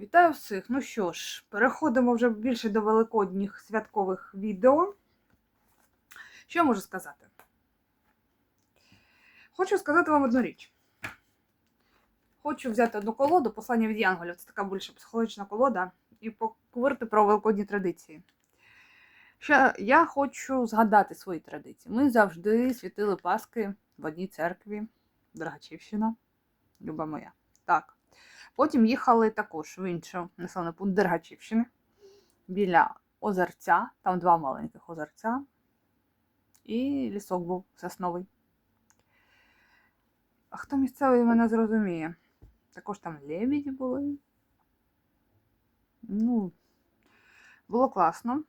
Вітаю всіх! Ну що ж, переходимо вже більше до великодніх святкових відео. Що я можу сказати? Хочу сказати вам одну річ. Хочу взяти одну колоду, послання від Янголів, це така більше психологічна колода, і поговорити про великодні традиції. Ще я хочу згадати свої традиції. Ми завжди світили Паски в одній церкві, Драгачівщина, люба моя. Так. Потім їхали також в інший населений пункт Дергачівщини біля озерця, там два маленьких озерця, і лісок був сосновий. А хто місцевий мене зрозуміє? Також там лебіді були. Ну, було класно.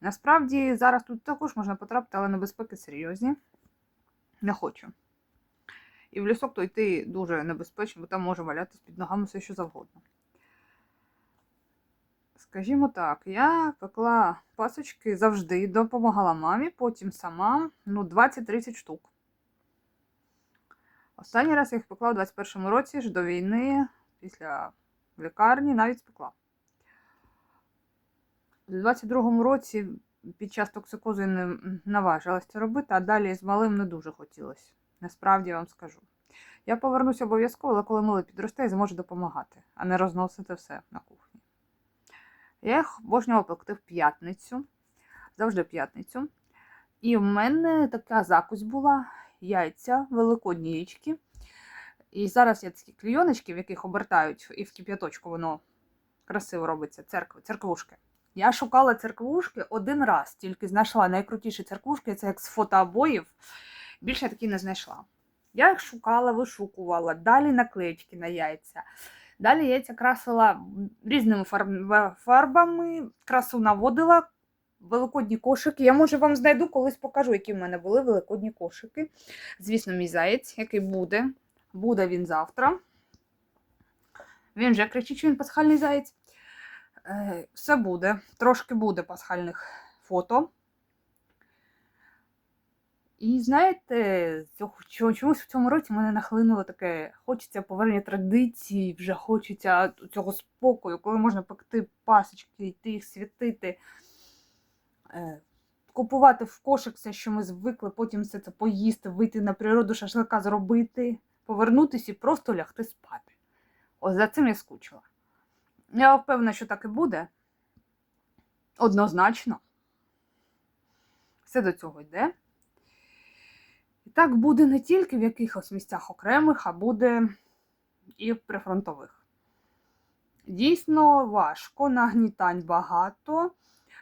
Насправді, зараз тут також можна потрапити, але небезпеки серйозні. Не хочу. І в лісок то йти дуже небезпечно, бо там може валятися під ногами все що завгодно. Скажімо так, я пекла пасочки завжди, допомагала мамі, потім сама ну, 20-30 штук. Останній раз я їх пекла у 21-му році ж до війни, після лікарні, навіть спекла. У 22-му році під час токсикозу не наважилася це робити, а далі з малим не дуже хотілося. Насправді я вам скажу. Я повернуся обов'язково, але коли малий підросте, я зможу допомагати, а не розносити все на кухні. Я їх обожнювала пекти в п'ятницю, завжди в п'ятницю. І в мене така закусь була: яйця, великодні яєчки. І зараз є такі клійоночки, в яких обертають, і в кип'яточку воно красиво робиться, церкви, церквушки. Я шукала церквушки один раз, тільки знайшла найкрутіші церквушки, це як з фотообоїв. Більше я такі не знайшла. Я їх шукала, вишукувала, далі наклеєчки на яйця. Далі яйця красила різними фарб- фарбами, красу наводила, великодні кошики. Я, може, вам знайду, колись покажу, які в мене були великодні кошики. Звісно, мій заєць, який буде. Буде він завтра. Він вже кричить, що він пасхальний заєць. Е, Все буде. Трошки буде пасхальних фото. І знаєте, чомусь в цьому році мене нахлинуло таке, хочеться повернення традицій, вже хочеться цього спокою, коли можна пекти пасочки, йти їх святити, е, купувати в кошик все, що ми звикли, потім все це поїсти, вийти на природу, шашлика зробити, повернутися і просто лягти спати. Ось за цим я скучила. Я впевнена, що так і буде. Однозначно. Все до цього йде. І так буде не тільки в якихось місцях окремих, а буде і в прифронтових. Дійсно важко, нагнітань багато.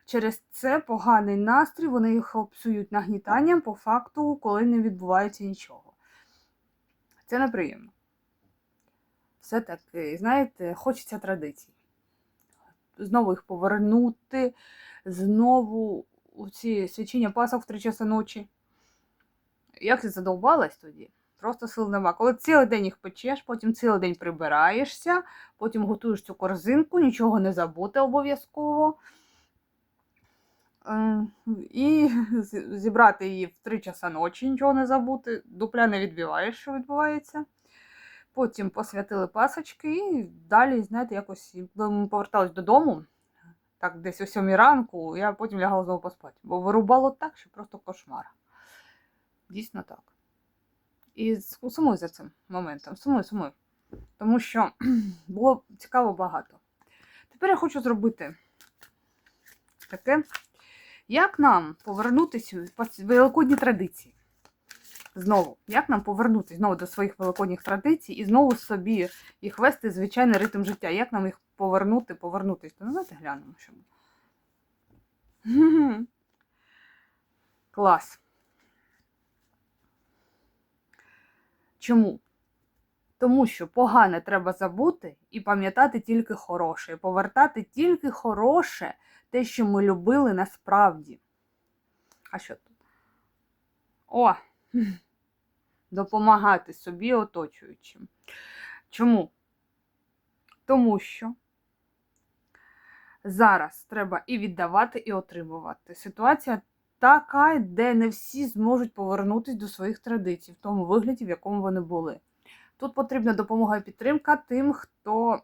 Через це поганий настрій, вони їх псують нагнітанням по факту, коли не відбувається нічого. Це неприємно. Все-таки, знаєте, хочеться традицій. Знову їх повернути, знову ці свячення пасок в три часи ночі. Як ти задовбалась тоді? Просто сил нема. Коли цілий день їх печеш, потім цілий день прибираєшся, потім готуєш цю корзинку, нічого не забути обов'язково. Е, І зібрати її в 3 часа ночі, нічого не забути. Дупля не відбиваєш, що відбувається. Потім посвятили пасочки і далі, знаєте, якось ми повертались додому, так десь о 7 ранку, я потім лягала знову поспати. Бо вирубало так, що просто кошмар. Дійсно так. І сумую за цим моментом. Сумую, сумую. Тому що було цікаво багато. Тепер я хочу зробити таке, як нам повернутися в великодні традиції. Знову, як нам повернутися знову до своїх великодніх традицій і знову собі їх вести звичайний ритм життя. Як нам їх повернути, повернутися? Ну, давайте глянемо, що. Клас. Чому? Тому що погане треба забути і пам'ятати тільки хороше, і повертати тільки хороше, те, що ми любили насправді. А що тут? О! Допомагати собі оточуючим. Чому? Тому що зараз треба і віддавати, і отримувати. Ситуація така, де не всі зможуть повернутися до своїх традицій в тому вигляді, в якому вони були. Тут потрібна допомога і підтримка тим, хто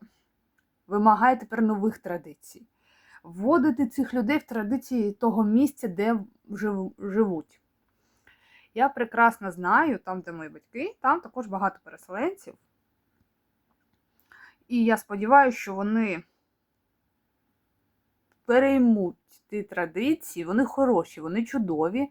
вимагає тепер нових традицій. Вводити цих людей в традиції того місця, де жив- живуть. Я прекрасно знаю, там, де мої батьки, там також багато переселенців. І я сподіваюся, що вони переймуть ті традиції, вони хороші, вони чудові,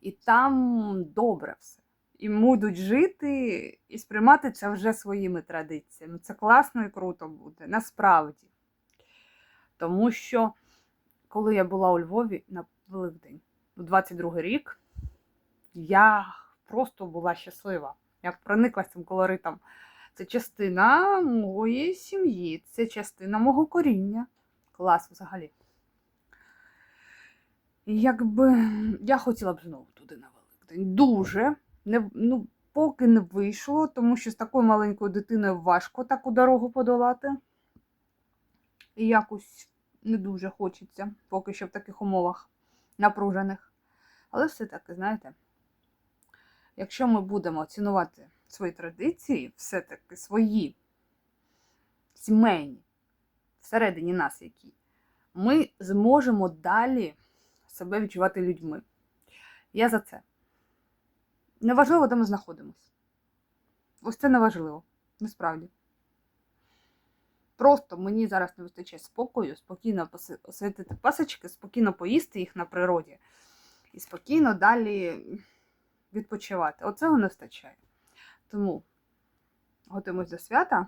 і там добре все. І будуть жити і сприймати це вже своїми традиціями. Це класно і круто буде, насправді. Тому що, коли я була у Львові на Великдень, у 22 рік, я просто була щаслива. Я прониклася цим колоритом. Це частина моєї сім'ї, це частина мого коріння. Клас взагалі. Якби я хотіла б знову туди на Великдень. Дуже. Не, ну, поки не вийшло, тому що з такою маленькою дитиною важко таку дорогу подолати. І якось не дуже хочеться, поки що в таких умовах напружених. Але все-таки, знаєте, якщо ми будемо цінувати свої традиції, все-таки свої сімейні, всередині нас які, ми зможемо далі себе відчувати людьми. Я за це. Неважливо, де ми знаходимося. Ось це неважливо, насправді. Просто мені зараз не вистачає спокою, спокійно освятити пасочки, спокійно поїсти їх на природі і спокійно далі відпочивати. Оцього не вистачає. Тому готуємось до свята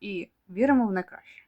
і віримо в найкраще.